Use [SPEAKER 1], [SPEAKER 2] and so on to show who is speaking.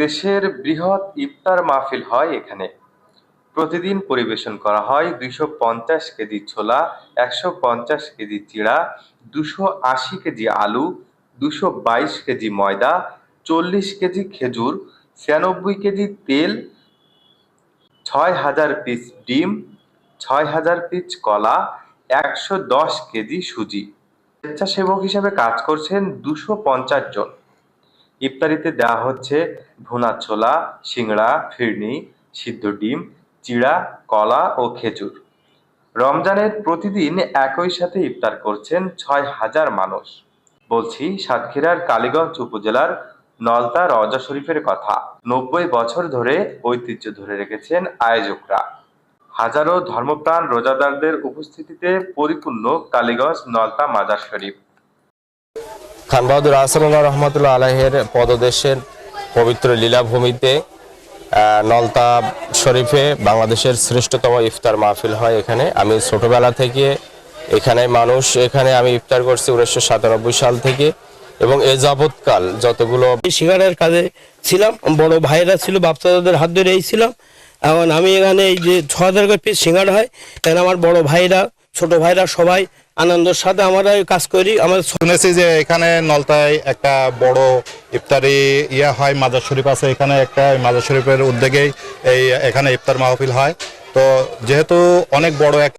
[SPEAKER 1] দেশের বৃহৎ ইফতার মাহফিল হয় এখানে। প্রতিদিন পরিবেশন করা হয় দুইশো পঞ্চাশ কেজি ছোলা, একশো পঞ্চাশ কেজি চিড়া, দুশো আশি কেজি আলু, দুশো বাইশ কেজি ময়দা, চল্লিশ কেজি খেজুর, ছিয়ানব্বই কেজি তেল, ছয় হাজার পিস ডিম, ছয় হাজার পিস কলা, একশো দশ কেজি সুজি। স্বেচ্ছাসেবক হিসেবে কাজ করছেন দুশো পঞ্চাশ জন। ইফতারিতে দেওয়া হচ্ছে ভুনা ছোলা, সিংড়া, ফিরনি, সিদ্ধ ডিম, চিড়া, কলা ও খেজুর। রমজানের প্রতিদিন একই সাথে ইফতার করছেন ছয় হাজার মানুষ। বলছি, সাতক্ষীরার কালীগঞ্জ উপজেলার নলতা রজা শরীফের কথা। নব্বই বছর ধরে ঐতিহ্য ধরে রেখেছেন আয়োজকরা। হাজারো ধর্মপ্রাণ রোজাদারদের উপস্থিতিতে পরিপূর্ণ কালীগঞ্জ নলতা মাজার শরীফ।
[SPEAKER 2] খান বাহাদুর আহসানুল্লাহ রহমতুল্লাহ আলাহের পদদেশের পবিত্র লীলাভূমিতে নলতা শরীফে বাংলাদেশের শ্রেষ্ঠতম ইফতার মাহফিল হয় এখানে। আমি ছোটবেলা থেকে এখানে মানুষ, এখানে আমি ইফতার করছি উনিশশো সাতানব্বই সাল থেকে এবং এ যাবৎকাল যতগুলো
[SPEAKER 3] সিঙ্গারের কাজে ছিলাম, বড় ভাইরা ছিল বাপচাদাদের হাত ধরে এই এখন আমি এখানে এই যে ছ হাজার পিস সিঙ্গার হয়, এখানে আমার বড় ভাইরা, ছোট ভাইরা সবাই আনন্দের সাথে আমরা কাজ করি। আমরা
[SPEAKER 4] শুনেছি যে এখানে নলতায় একটা বড় ইফতারি ইয়া হয়, মাজার শরীফ আছে এখানে একটা মাজার শরীফের উদ্যোগেই এই এখানে ইফতার মাহফিল হয়। তো যেহেতু অনেক বড় এক